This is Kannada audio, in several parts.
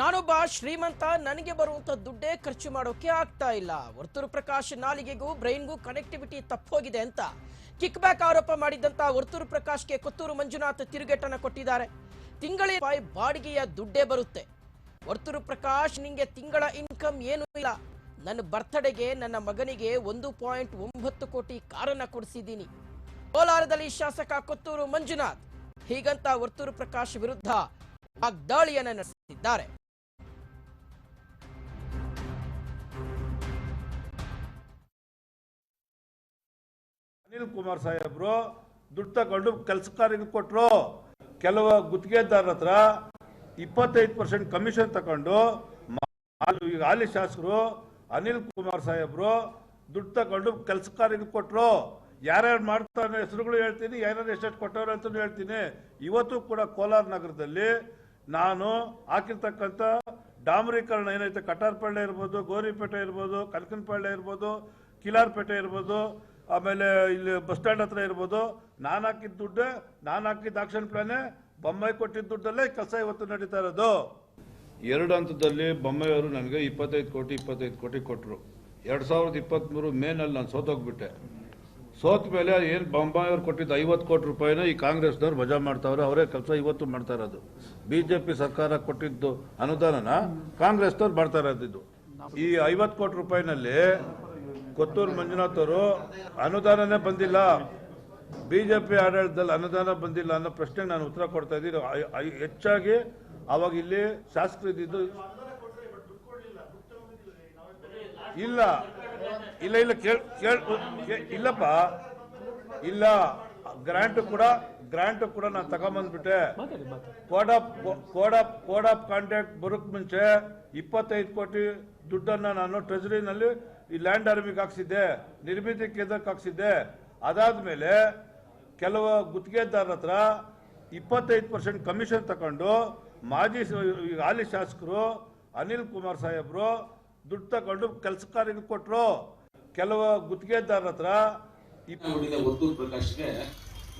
ನಾನೊಬ್ಬ ಶ್ರೀಮಂತ, ನನಗೆ ಬರುವಂತ ದುಡ್ಡೇ ಖರ್ಚು ಮಾಡೋಕೆ ಆಗ್ತಾ ಇಲ್ಲ. ವರ್ತೂರು ಪ್ರಕಾಶ್ ನಾಲಿಗೆಗೂ, ಬ್ರೈನ್ಗೂ ಕನೆಕ್ಟಿವಿಟಿ ತಪ್ಪೋಗಿದೆ ಅಂತ ಕಿಕ್ ಬ್ಯಾಕ್ ಆರೋಪ ಮಾಡಿದಂತ ವರ್ತೂರು ಪ್ರಕಾಶ್ಗೆ ಕೊತ್ತೂರು ಮಂಜುನಾಥ್ ತಿರುಗೇಟನ್ನು ಕೊಟ್ಟಿದ್ದಾರೆ. ತಿಂಗಳ ಬಾಡಿಗೆಯ ದುಡ್ಡೇ ಬರುತ್ತೆ. ವರ್ತೂರು ಪ್ರಕಾಶ್, ನಿಂಗೆ ತಿಂಗಳ ಇನ್ಕಮ್ ಏನೂ ಇಲ್ಲ. ನನ್ನ ಬರ್ತಡೆಗೆ ನನ್ನ ಮಗನಿಗೆ ಒಂದು ಪಾಯಿಂಟ್ ಒಂಬತ್ತು ಕೋಟಿ ಕಾರನ್ನ ಕೊಡಿಸಿದ್ದೀನಿ. ಕೋಲಾರದಲ್ಲಿ ಶಾಸಕ ಕೊತ್ತೂರು ಮಂಜುನಾಥ್. ಹೀಗಂತ ವರ್ತೂರು ಪ್ರಕಾಶ್ ವಿರುದ್ಧ ವಾಗ್ದಾಳಿಯನ್ನು ನಡೆಸಿದ್ದಾರೆ. ಅನಿಲ್ ಕುಮಾರ್ ಸಾಹೇಬ್ರು ದುಡ್ಡು ತಗೊಂಡು ಕೆಲಸಕಾರಿಗೆ ಕೊಟ್ಟರು ಕೆಲವು ಗುತ್ತಿಗೆದಾರರ ಹತ್ರ ಇಪ್ಪತ್ತೈದು ಪರ್ಸೆಂಟ್ ಕಮಿಷನ್ ತಗೊಂಡು ಈಗ ಹಾಲಿ ಶಾಸಕರು ಅನಿಲ್ ಕುಮಾರ್ ಸಾಹೇಬ್ರು ದುಡ್ಡು ತಗೊಂಡು ಕೆಲಸಕಾರಿಗೆ ಕೊಟ್ಟರು ಯಾರ್ಯಾರು ಮಾಡ್ತಾರೆ ಹೆಸರುಗಳು ಹೇಳ್ತೀನಿ, ಯಾರ್ಯಾರು ಎಷ್ಟೆಷ್ಟು ಕೊಟ್ಟವ್ರು ಅಂತ ಹೇಳ್ತೀನಿ. ಇವತ್ತು ಕೂಡ ಕೋಲಾರ ನಗರದಲ್ಲಿ ನಾನು ಹಾಕಿರ್ತಕ್ಕಂಥ ಡಾಮರೀಕರಣ ಏನೈತೆ ಕಟಾರ್ಪಳ್ಳೆ ಇರ್ಬೋದು, ಗೋರಿಪೇಟೆ ಇರ್ಬೋದು, ಕನಕನಪಳ್ಳೆ ಇರ್ಬೋದು, ಕಿಲಾರ್ಪೇಟೆ ಇರ್ಬೋದು ಆಮೇಲೆ ಇಲ್ಲಿ ಬಸ್ ಸ್ಟ್ಯಾಂಡ್ ಹತ್ರ ಇರ್ಬೋದು. ನಾನು ಹಾಕಿದ ದುಡ್ಡು, ನಾನು ಹಾಕಿದ ಆಕ್ಷನ್ ಪ್ಲಾನೇ ಬೊಮ್ಮಾಯಿ ಕೊಟ್ಟಿದ್ದ ದುಡ್ಡಲ್ಲೇ ಕೆಲಸ ಇವತ್ತು ನಡೀತಾ ಇರೋದು. ಎರಡು ಹಂತದಲ್ಲಿ ಬೊಮ್ಮಾಯಿಯವರು ನನಗೆ ಇಪ್ಪತ್ತೈದು ಕೋಟಿ ಇಪ್ಪತ್ತೈದು ಕೋಟಿ ಕೊಟ್ಟರು ಎರಡು ಸಾವಿರದ ಇಪ್ಪತ್ತ್ಮೂರು ಮೇನಲ್ಲಿ ನಾನು ಸೋತೋಗ್ಬಿಟ್ಟೆ. ಸೋತ ಮೇಲೆ ಏನು ಬೊಂಬಾಯಿಯವ್ರು ಕೊಟ್ಟಿದ್ದ ಐವತ್ತು ಕೋಟಿ ರೂಪಾಯಿನ ಈ ಕಾಂಗ್ರೆಸ್ನವ್ರು ಮಜಾ ಮಾಡ್ತಾವ್ರೆ, ಅವರೇ ಕೆಲಸ ಇವತ್ತು ಮಾಡ್ತಾ ಇರೋದು. ಬಿ ಜೆ ಪಿ ಸರ್ಕಾರ ಕೊಟ್ಟಿದ್ದು ಅನುದಾನನ ಕಾಂಗ್ರೆಸ್ನವ್ರು ಮಾಡ್ತಾ ಇರೋದಿದ್ದು. ಈ ಐವತ್ತು ಕೋಟಿ ರೂಪಾಯಿನಲ್ಲಿ ಕೊತ್ತೂರು ಮಂಜುನಾಥ್ ಅವರು ಅನುದಾನನೇ ಬಂದಿಲ್ಲ. ಬಿಜೆಪಿ ಆಡಳಿತದಲ್ಲಿ ಅನುದಾನ ಬಂದಿಲ್ಲ ಅನ್ನೋ ಪ್ರಶ್ನೆ ನಾನು ಉತ್ತರ ಕೊಡ್ತಾ ಇದ್ದೀನಿ. ಹೆಚ್ಚಾಗಿ ಅವಾಗ ಇಲ್ಲಿ ಶಾಸಕರು ಇದ್ದಿದ್ದು ಇಲ್ಲ. ಇಲ್ಲ ಇಲ್ಲ, ಕೇಳ್ ಇಲ್ಲಪ್ಪ. ಇಲ್ಲ, ಗ್ರಾಂಟ್ ಕೂಡ ಗ್ರಾಂಟ್ ಕೂಡ ನಾನು ತಗೊಂಬಂದ್ಬಿಟ್ಟೆ. Code of code of code of contact ಬರೋಕ್ ಮುಂಚೆ ಇಪ್ಪತ್ತೈದು ಕೋಟಿ ದುಡ್ಡನ್ನ ನಾನು ಟ್ರೆಜರಿನಲ್ಲಿ ಈ ಲ್ಯಾಂಡ್ ಆರ್ಮಿಗೆ ಹಾಕ್ಸಿದ್ದೆ ನಿರ್ಮಿತಿ ಕೇಂದ್ರಕ್ಕೆ ಹಾಕ್ಸಿದ್ದೆ, ಅದಾದ್ಮೇಲೆ ಕೆಲವು ಗುತ್ತಿಗೆದಾರರ ಹತ್ರ ಇಪ್ಪತ್ತೈದು ಪರ್ಸೆಂಟ್ ಕಮಿಷನ್ ತಗೊಂಡು ಮಾಜಿ ಹಾಲಿ ಶಾಸಕರು ಅನಿಲ್ ಕುಮಾರ್ ಸಾಹೇಬ್ರು ದುಡ್ಡು ತಗೊಂಡು ಕೆಲಸಗಾರರಿಗೆ ಕೊಟ್ಟರು ಕೆಲವು ಗುತ್ತಿಗೆದಾರರ ಹತ್ರ ಒತ್ತೂರು ಪ್ರಕಾಶ್ಗೆ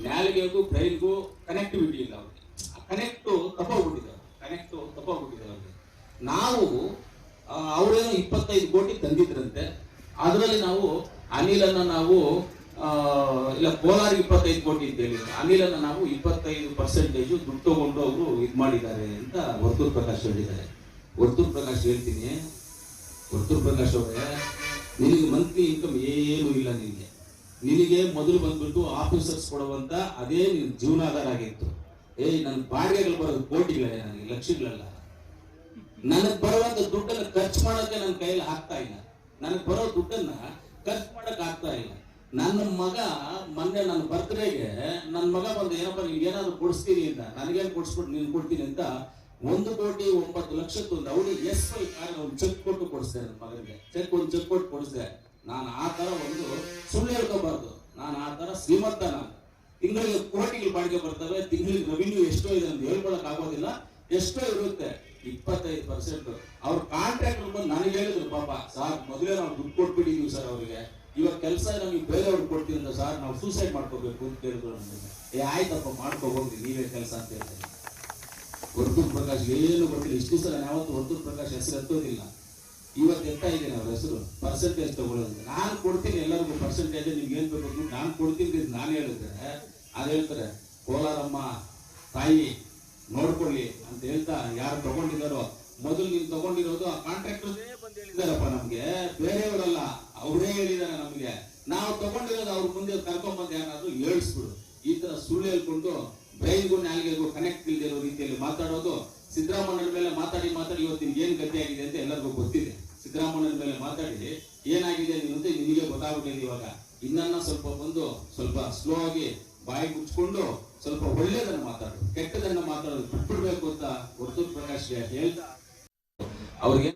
ನಾಲಿಗೆಗೂ ಬ್ರೈನ್ಗೂ ಕನೆಕ್ಟಿವಿಟಿ ಇಲ್ಲ ಅವ್ರಿಗೆ. ಕನೆಕ್ಟ್ ತಪ್ಪಾಗ್ಬಿಟ್ಟಿದೆ ಕನೆಕ್ಟ್ ತಪ್ಪಾಗ್ಬಿಟ್ಟಿದೆ ಅವ್ರಿಗೆ. ನಾವು ಅವ್ರೇನೋ ಇಪ್ಪತ್ತೈದು ಕೋಟಿ ತಂದಿದ್ರಂತೆ. ಅದರಲ್ಲಿ ನಾವು ಅನಿಲನ್ನ ನಾವು ಇಲ್ಲ ಕೋಲಾರ ಇಪ್ಪತ್ತೈದು ಕೋಟಿ ಅಂತ ಹೇಳಿ ಅನಿಲನ್ನ ನಾವು ಇಪ್ಪತ್ತೈದು ಪರ್ಸೆಂಟೇಜು ದುಡ್ಡು ತಗೊಂಡು ಅವರು ಇದು ಮಾಡಿದ್ದಾರೆ ಅಂತ ವರ್ತೂರ್ ಪ್ರಕಾಶ್ ಹೇಳಿದ್ದಾರೆ. ವರ್ತೂರ್ ಪ್ರಕಾಶ್ ಹೇಳ್ತೀನಿ. ವರ್ತೂರ್ ಪ್ರಕಾಶ್ ಅವರೇ, ನಿನಗೆ ಮಂತ್ಲಿ ಇನ್ಕಮ್ ಏನೂ ಇಲ್ಲ ನಿನಗೆ. ನಿನಗೆ ಮೊದಲು ಬಂದ್ಬಿಟ್ಟು ಆಫೀಸರ್ಸ್ ಕೊಡುವಂತ ಅದೇ ನಿನ್ನ ಜೀವನಾಧಾರ ಆಗಿತ್ತು. ಏಯ್ ನನ್ನ ಬಾಡಿಗೆಗಳು ಬರೋದು ಕೋಟಿಗಳೇ ನನಗೆ, ಲಕ್ಷಗಳಲ್ಲ. ನನಗೆ ಬರುವಂತ ದುಡ್ಡನ್ನ ಖರ್ಚು ಮಾಡೋಕೆ ನನ್ನ ಕೈಯಲ್ಲಿ ಆಗ್ತಾ ಇಲ್ಲ. ನನಗ್ ಬರೋ ದುಡ್ಡನ್ನ ಖರ್ಚು ಮಾಡಕ್ ಆಗ್ತಾ ಇಲ್ಲ. ನನ್ನ ಮಗ ಮೊನ್ನೆ ನನ್ನ ಬರ್ತ್ಡೇಗೆ ನನ್ನ ಮಗ ಬಂದು, ಏನಪ್ಪ ನಿಮ್ಗೆ ಏನಾದ್ರು ಕೊಡಿಸ್ತೀನಿ ಅಂತ, ನನಗೇನು ಕೊಡಿಸ್ಬಿಟ್ಟು ನೀನು ಕೊಡ್ತೀನಿ ಅಂತ ಒಂದು ಕೋಟಿ ಒಂಬತ್ತು ಲಕ್ಷಕ್ಕೆ ಒಂದು ಅವಳಿ ಎಸ್ ವೈ ಕಾರ್ ಒಂದು ಚೆಕ್ ಕೊಟ್ಟು ಕೊಡಿಸ್ದೆ ನನ್ನ ಮಗನಿಗೆ. ಚೆಕ್ ಒಂದು ಚೆಕ್ ಕೊಟ್ಟು ಕೊಡಿಸ್ದೆ. ನಾನು ಆ ತರ ಒಂದು ಸುಳ್ಳು ಹೇಳ್ಕೋಬಾರ್ದು. ನಾನು ಆ ತರ ಶ್ರೀಮಂತ ನಾನು. ತಿಂಗಳಿಗೆ ಕೋಟಿಗಳು ಬಾಡಿಗೆ ಬರ್ತವೆ, ತಿಂಗಳಿಗೆ ರೆವಿನ್ಯೂ ಎಷ್ಟೋ ಇದೆ ಅಂತ ಹೇಳ್ಕೊಳಕ್ ಆಗೋದಿಲ್ಲ. ಎಷ್ಟೋ ಇರುತ್ತೆ. ಇಪ್ಪತ್ತೈದು ಪರ್ಸೆಂಟ್ ಅವ್ರ ಕಾಂಟ್ರಾಕ್ಟ್ ಬಂದು ನನಗೆ ಹೇಳಿದ್ರು, ಪಾಪ, ಸರ್, ಮೊದಲೇ ನಾವು ದುಡ್ಡು ಕೊಟ್ಬಿಟ್ಟಿದೀವಿ ಸರ್ ಅವರಿಗೆ. ಇವಾಗ ಕೆಲಸ ನಮಗೆ ಬೇರೆಯವ್ರಿಗೆ ಕೊಡ್ತೀವಿ ಅಂತ ಸರ್, ನಾವು ಸೂಸೈಡ್ ಮಾಡ್ಕೋಬೇಕು ಅಂತ ಹೇಳಿದ್ರು ನನಗೆ ಏ, ಆಯ್ತಪ್ಪ ಮಾಡ್ಕೋಬಹುದು ನೀವೇ ಕೆಲಸ ಅಂತ ಹೇಳ್ತಾರೆ ವರ್ತೂರ್ ಪ್ರಕಾಶ್ ಏನು ಗೊತ್ತಿಲ್ಲ. ಇಷ್ಟು ಸಲ ಯಾವತ್ತು ವರ್ತೂರ್ ಪ್ರಕಾಶ್ ಹೆಸರು ಎತ್ತೋದಿಲ್ಲ. ಇವತ್ತು ಎತ್ತ ಇದೆ ಅವ್ರ ಹೆಸರು? ಪರ್ಸೆಂಟೇಜ್ ತಗೊಳ್ಳೋದು ನಾನು ಕೊಡ್ತೀನಿ ಎಲ್ಲರಿಗೂ ಪರ್ಸೆಂಟೇಜ್ ನಿಮ್ಗೆ ಏನ್ ಬೇಕು ನಾನು ಕೊಡ್ತೀನಿ ನಾನು ಹೇಳಿದ್ರೆ, ಅದು ಹೇಳ್ತಾರೆ, ಕೋಲಾರಮ್ಮ ತಾಯಿ ನೋಡ್ಕೊಳ್ಳಿ ಅಂತ ಹೇಳ್ತಾ ಯಾರು ತಗೊಂಡಿದ್ದಾರೋ, ಮೊದಲು ನೀವು ತಗೊಂಡಿರೋದು ಆ ಕಾಂಟ್ರಾಕ್ಟರ್ ಹೇಳಿದಾರಪ್ಪ ನಮ್ಗೆ. ಬೇರೆಯವರಲ್ಲ, ಅವರೇ ಹೇಳಿದಾರೆ ನಮ್ಗೆ. ನಾವು ತಗೊಂಡಿರೋದು ಅವ್ರ ಮುಂದೆ ಕರ್ಕೊಂಡ್ಬಂದು ಯಾರಾದ್ರೂ ಹೇಳಿಸ್ಬಿಡು ಈ ತರ ಸುಳ್ಳು ಹೇಳ್ಕೊಂಡು ಬ್ರೈನ್ಗೂ ನಾಲ್ಗೆಗೂ ಕನೆಕ್ಟ್ ಇಲ್ಲದೆ ಇರೋ ರೀತಿಯಲ್ಲಿ ಮಾತಾಡೋದು ಸಿದ್ದರಾಮಣ್ಣನ ಮೇಲೆ ಮಾತಾಡಿ ಮಾತಾಡಿ ಇವತ್ತಿನ ಏನ್ ಗತಿ ಆಗಿದೆ ಅಂತ ಎಲ್ಲರಿಗೂ ಗೊತ್ತಿದೆ. ಸಿದ್ದರಾಮಣ್ಣನ ಮೇಲೆ ಮಾತಾಡಿ, ಏನಾಗಿದೆ ನಿಮಗೆ ಗೊತ್ತಾಗ್ಬಿಟ್ಟಿದೆ ಇವಾಗ. ಇನ್ನನ್ನ ಸ್ವಲ್ಪ ಬಂದು ಸ್ವಲ್ಪ ಸ್ಲೋ ಆಗಿ ಬಾಯಿ ಮುಚ್ಕೊಂಡು ಸ್ವಲ್ಪ ಒಳ್ಳೇದನ್ನ ಮಾತಾಡು ಕೆಟ್ಟದನ್ನ ಮಾತಾಡೋದು ಬಿಟ್ಬಿಡ್ಬೇಕು ಅಂತ ವರ್ತೂರ್ ಪ್ರಕಾಶ್ ಹೇಳ್ತಾ ಅವ್ರಿಗೆ